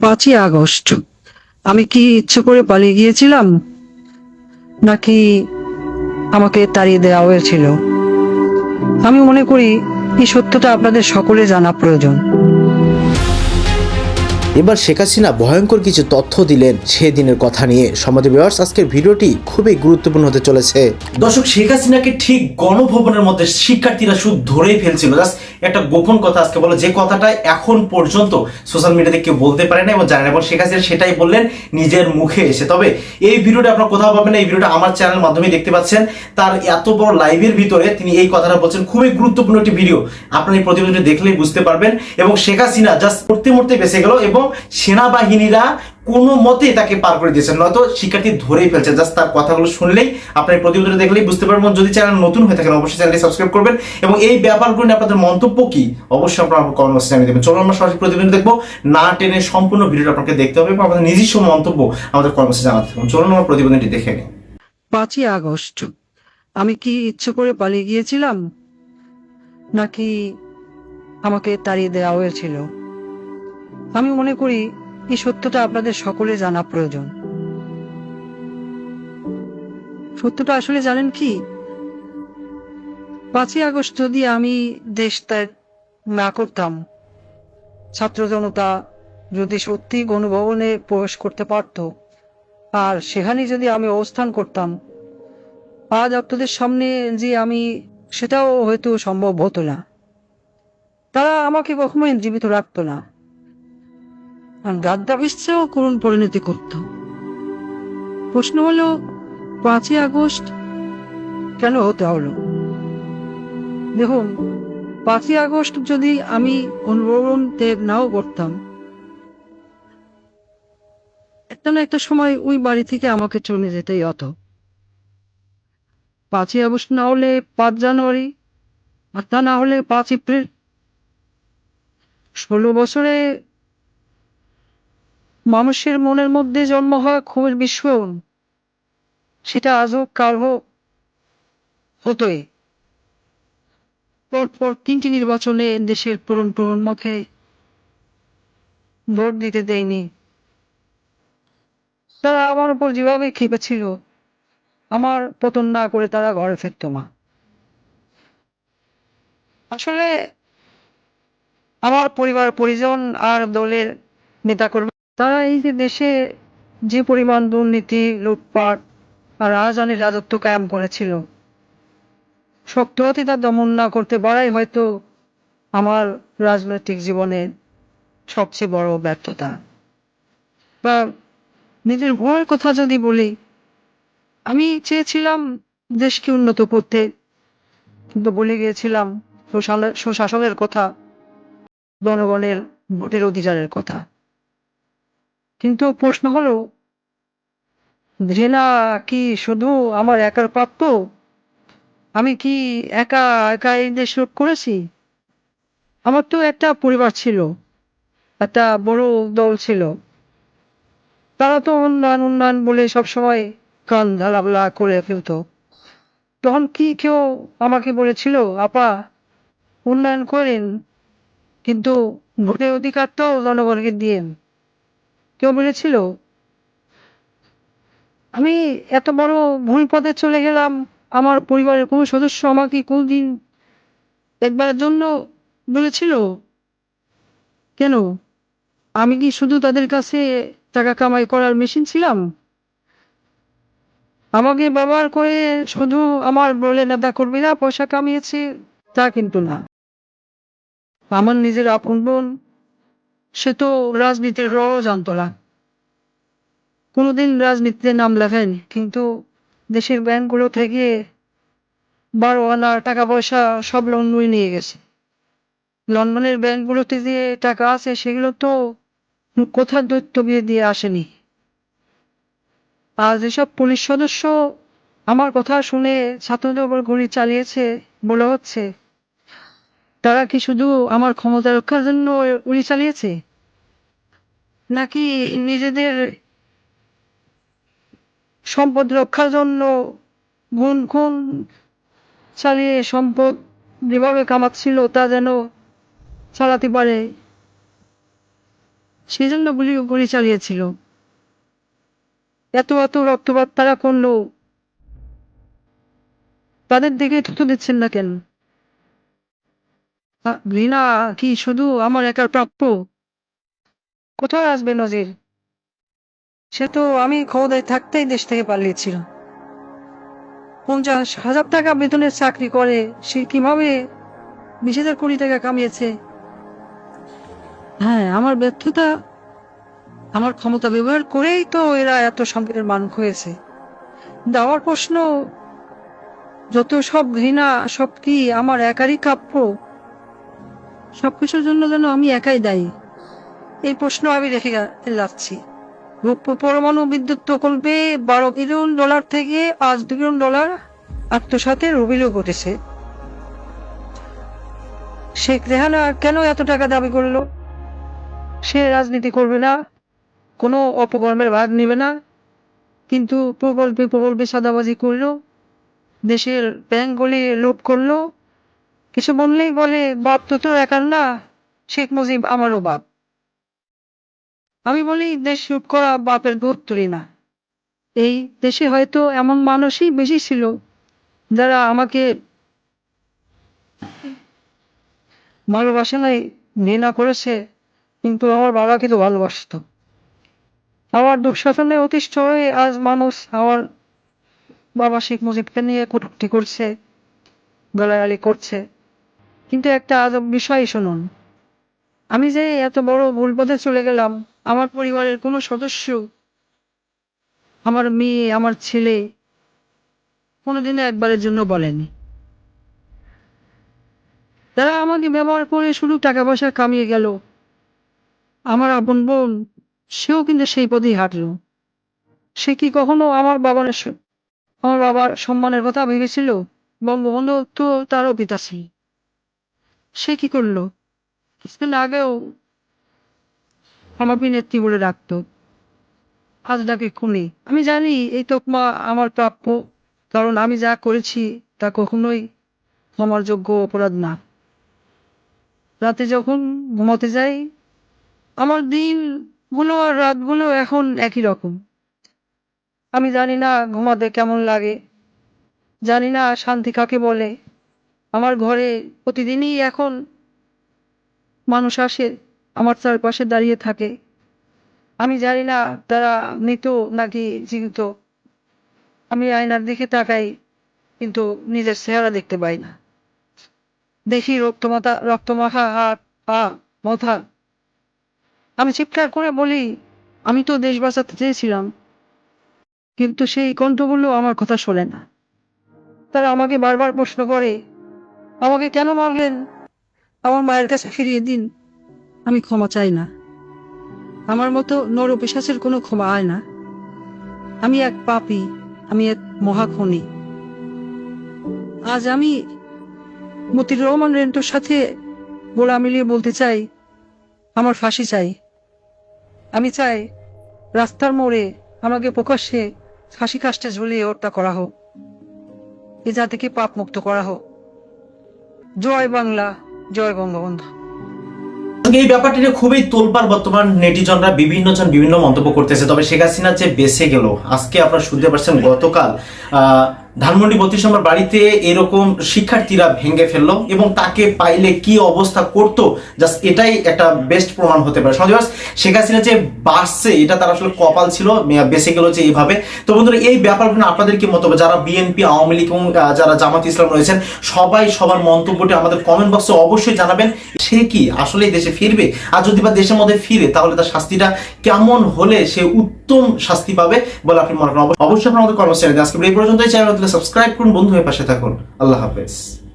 পাঁচই আগস্ট। আমি কি ইচ্ছে করে পালিয়ে গিয়েছিলাম? নাকি আমাকে তাড়িয়ে দেওয়া হয়েছিল? আমি মনে করি এই সত্যটা আপনাদের সকলে জানা প্রয়োজন। এবার শেখ হাসিনা ভয়ঙ্কর কিছু তথ্য দিলেন সেদিনের কথা নিয়ে। সমাধি ভিউয়ার্স আজকের ভিডিওটি খুবই গুরুত্বপূর্ণ হতে চলেছে। দর্শক, শেখ হাসিনাকে ঠিক গণভবনের মধ্যে শিক্ষার্থীরা শুধু ধরেই ফেলছিল। জাস্ট একটা গোপন কথা আজকে বলো, যে কথাটা এখন পর্যন্ত সোশ্যাল মিডিয়াতে কেউ বলতে পারে না এবং জানে না। এবং শেখ হাসিনা সেটাই বললেন, নিজের মুখে এসে। তবে এই ভিডিওটা আপনারা কোথাও পাবেন না। এই ভিডিওটা আমার চ্যানেলের মাধ্যমে দেখতে পাচ্ছেন। তার এত বড় লাইভের ভিতরে তিনি এই কথাটা বলছেন। খুবই গুরুত্বপূর্ণ একটি ভিডিও আপনারা এই প্রতিবেদনটি দেখলেই বুঝতে পারবেন। এবং শেখ হাসিনা জাস্ট মরতে মরতে বেঁচে গেল এবং সেনাবাহিনীরা কোনো মতে তাকে পার করে দিয়েছেন। নয়তো শিক্ষার্থী ধরেই ফেলছে জাস্ট তার কথাগুলো শুনলেই আপনার এই প্রতিবেদনটা দেখলেই বুঝতে পারবেন। যদি চ্যানেল নতুন হয়ে থাকেন, অবশ্যই চ্যানেলটি সাবস্ক্রাইব করবেন। এবং এই ব্যাপারগুলো নিয়ে আপনাদের মন্তব্য কি? অবশ্যই আপনারা আমার কমেন্ট বক্সে জানিয়ে দেবেন। চলুন আমরা সরাসরি প্রতিবেদন দেখব। না টেনে সম্পূর্ণ ভিডিওটা আপনাকে দেখতে হবে এবং আপনাদের নিজস্ব মন্তব্য আমাদের কমেন্ট বক্সে জানাতে হবে। চলুন আমরা প্রতিবেদনটি দেখে নিই। পাঁচই আগস্ট। আমি কি ইচ্ছে করে পালিয়ে গিয়েছিলাম? নাকি আমাকে তাড়িয়ে দেওয়া হয়েছিল? আমি মনে করি এই সত্যটা আপনাদের সকলে জানা প্রয়োজন। সত্যটা আসলে জানেন কি? পাঁচই আগস্ট যদি আমি দেশ ত্যাগ না করতাম, ছাত্র জনতা যদি সত্যি গণভবনে প্রবেশ করতে পারতো, আর সেখানে যদি আমি অবস্থান করতাম, আজ আপনাদের সামনে যে আমি, সেটাও হয়তো সম্ভব হতো না। তারা আমাকে কখনোই জীবিত রাখতো না। আর গাদ্দাফিসেও করুণ পরিণতি করত। প্রশ্ন হলো, পাঁচই আগস্ট কেন হতে হলো? দেখুন, পাঁচই আগস্ট যদি আমি অনুভবন ত্যাগ নাও করতাম, একটা না একটা সময় ওই বাড়ি থেকে আমাকে চলে যেতেই হতো। পাঁচই আগস্ট না হলে পাঁচ জানুয়ারি, আর তা না হলে পাঁচ এপ্রিল। ষোলো বছরে মানুষের মনের মধ্যে জন্ম হয় ক্ষোভের বিস্ফোরণ সেটা আজ হোক কাল হোক হতোই। পরপর তিনটি নির্বাচনে দেশের পুরন প্রজন্মকে ভোট দিতে দেয়নি। তারা আমার উপর যেভাবে খেপেছিল আমার পতন না করে তারা ঘরে ফিরত না। আসলে আমার পরিবার, পরিজন আর দলের নেতাকর্মী তারা এই যে দেশে যে পরিমাণ দুর্নীতি, লুটপাট আর রাজধানীর রাজত্ব কায়েম করেছিল শক্ত হাতে তা দমন না করতে পারাই হয়তো আমার রাজনৈতিক জীবনের সবচেয়ে বড় ব্যর্থতা। বা নিজের ভয়ের কথা যদি বলি, আমি চেয়েছিলাম দেশকে উন্নত করতে, কিন্তু বলে গিয়েছিলাম সুশাসনের কথা, জনগণের ভোটের অধিকারের কথা। কিন্তু প্রশ্ন হলো, ঘৃণা কি শুধু আমার একার প্রাপ্য? আমি কি একা একা এই দেশ করেছি? আমার তো একটা পরিবার ছিল, একটা বড় দল ছিল। তারা তো উন্নয়ন উন্নয়ন বলে সবসময় কান ঢালাবলা করে ফেলতো। তখন কি কেউ আমাকে বলেছিল, আপা, উন্নয়ন করেন, কিন্তু ভোটের অধিকার তো জনগণকে দিয়েন। কেউ বলেছিল, আমি এত বড় ভুল পথে চলে গেলাম, আমার পরিবারের কোনো সদস্য আমাকে কোনদিন একবারের জন্য বলেছিল? কেন? আমি কি শুধু তাদের কাছে টাকা কামাই করার মেশিন ছিলাম? আমাকে ব্যবহার করে শুধু আমার বলে নেতা কর্মীরা পয়সা কামিয়েছে, তা কিন্তু না। আমার নিজের আপন বোন সে তো রাজনীতির র না কোনোদিন রাজনীতিতে নাম লেখেনি, কিন্তু দেশের ব্যাংকগুলো থেকে বারো আনা টাকা পয়সা সব লন্ডনে নিয়ে গেছে। লন্ডনের ব্যাংকগুলোতে যে টাকা আছে, সেগুলো তো কোথার দৈত্য বিয়ে দিয়ে আসেনি? আর যেসব পুলিশ সদস্য আমার কথা শুনে ছাত্রদের উপর গুলি চালিয়েছে বলা হচ্ছে। তারা কি শুধু আমার ক্ষমতা রক্ষার জন্য গুলি চালিয়েছে? নাকি নিজেদের সম্পদ রক্ষার জন্য গুণ খুন চালিয়ে সম্পদ যেভাবে কামাচ্ছিল তা যেন চালাতে পারে? সেই জন্য গুলি গুলি চালিয়েছিল। এত এত রক্তপাত তারা করল। তাদের দিকে থুতু দিচ্ছেন না কেন? ঘৃণা কি শুধু আমার একার প্রাপ্য? কোথায় আসবে নজির? সে তো আমি ক্ষমতায় থাকতেই দেশ থেকে পালিয়েছিল। পঞ্চাশ হাজার টাকা বেতনের চাকরি করে, সে কীভাবে বিশ হাজার কোটি টাকা কামিয়েছে? হ্যাঁ আমার ব্যর্থতা, আমার ক্ষমতা ব্যবহার করেই তো এরা এত সংকটের মানুষ হয়েছে দেওয়ার প্রশ্ন, যত সব ঘৃণা, সব কি আমার একারই কাপ্য? সবকিছুর জন্য যেন আমি একাই দায়ী। এই প্রশ্ন আমি রেখে যাচ্ছি। পরমাণু বিদ্যুৎ প্রকল্পে বারো বিলিয়ন ডলার থেকে পাঁচ বিলিয়ন ডলার আত্মসাতের অভিযোগ উঠেছে শেখ রেহানা কেন এত টাকা দাবি করল? সে রাজনীতি করবে না, কোনো অপকর্মের ভাগ নেবে না, কিন্তু প্রকল্পে প্রকল্পে সাদাবাজি করল, দেশের ব্যাংকগুলি লুট করল কিছু বললেই বলে, বাপ তো তো একার না, শেখ মুজিব আমারও বাপ। আমি বলি, দেশ লুট করা বাপের দুধ তুলি না। এই দেশে হয়তো এমন মানুষই বেশি ছিল যারা আমাকে ভালোবাসে নাই ঘৃণা করেছে, কিন্তু আমার বাবাকে তো ভালোবাসতো। আমার দুঃশাসনে অতিষ্ঠ হয়ে আজ মানুষ আমার বাবা শেখ মুজিবকে নিয়ে কটূক্তি করছে গালাগালি করছে। কিন্তু একটা বিষয় শুনুন। আমি যে এত বড় ভুল পথে চলে গেলাম, আমার পরিবারের কোনো সদস্য, আমার মেয়ে, আমার ছেলে কোনোদিনও একবারের জন্য বলেনি। তারা আমাকে ব্যবহার করে শুধু টাকা পয়সা কামিয়ে গেল। আমার আপন বোন, সেও কিন্তু সেই পথেই হাঁটলো। সে কি কখনো আমার বাবার আমার বাবার সম্মানের কথা ভেবেছিল? বঙ্গবন্ধু তো তারও পিতা ছিল। সে কি করল? কিছুদিন আগেও আমাকে নেত্রী বলে ডাকতো। আজ ডাকে খুনি। আমি জানি এই তোকমা আমার প্রাপ্য। কারণ আমি যা করেছি তা কখনোই আমার যোগ্য অপরাধ না। রাতে যখন ঘুমাতে যাই, আমার দিনগুলো আর রাতগুলো এখন একই রকম। আমি জানি না ঘুমাতে কেমন লাগে। জানি না শান্তি কাকে বলে। আমার ঘরে প্রতিদিনই এখন মানুষ আসে, আমার চারপাশে দাঁড়িয়ে থাকে। আমি জানি না তারা মৃত নাকি জীবিত। আমি আয়নার দিকে তাকাই, কিন্তু নিজের চেহারা দেখতে পাই না। দেখি রক্তমাতা রক্তমাখা, হাত, পা, মাথা। আমি চিৎকার করে বলি, আমি তো দেশ বাঁচাতে চেয়েছিলাম, কিন্তু সেই কণ্ঠগুলো আমার কথা শোনে না। তারা আমাকে বারবার প্রশ্ন করে আমাকে কেন মারলেন? আমার মায়ের কাছে ফিরিয়ে দিন। আমি ক্ষমা চাই না। আমার মতো নর পিশাচের কোনো ক্ষমা হয় না। আমি এক পাপি, আমি এক মহাখনি। আজ আমি মতির রহমান রেন্টোর সাথে গোলা মিলিয়ে বলতে চাই, আমার ফাঁসি চাই। আমি চাই রাস্তার মোড়ে আমাকে প্রকাশ্যে ফাঁসি কাষ্টে ঝুলিয়ে হত্যা করা হোক। এ জাতিকে পাপ মুক্ত করা হোক। জয় বাংলা, জয় বঙ্গবন্ধু। এই ব্যাপারটি নিয়ে খুবই তোলপার বর্তমান নেটিজনরা বিভিন্ন জন বিভিন্ন মন্তব্য করতেছে। তবে শেখ হাসিনা যে বেঁচে গেল, আজকে আপনারা শুনতে পারছেন গতকাল ধানমন্ডি বত্রিশ নম্বর বাড়িতে এরকম শিক্ষার্থীরা ভেঙে ফেলল এবং তাকে পাইলে কি অবস্থা করতো? জাস্ট এটাই একটা বেস্ট প্রমাণ হতে পারে। সমাজ শেখ হাসিনা যে বাড়ছে, এটা তার আসলে কপাল ছিল বেঁচে গেল যে এইভাবে তো বন্ধুরা, এই ব্যাপারগুলো আপনাদের কি মন্তব্য যারা বিএনপি আওয়ামী লীগ এবং যারা জামাত ইসলাম রয়েছেন, সবাই সবার মন্তব্যটি আমাদের কমেন্ট বক্সে অবশ্যই জানাবেন। সে কি আসলে দেশে ফিরবে? আর যদি বা দেশের মধ্যে ফিরে, তাহলে তার শাস্তিটা কেমন হলে সে উত্তম শাস্তি পাবে বলে আপনি মনে করেন? অবশ্যই আপনার আমাদের কর্মচারী আজকে এই পর্যন্ত চ্যানেল সাবস্ক্রাইব করুন বন্ধু হয়ে পাশে থাকুন। আল্লাহ হাফেজ।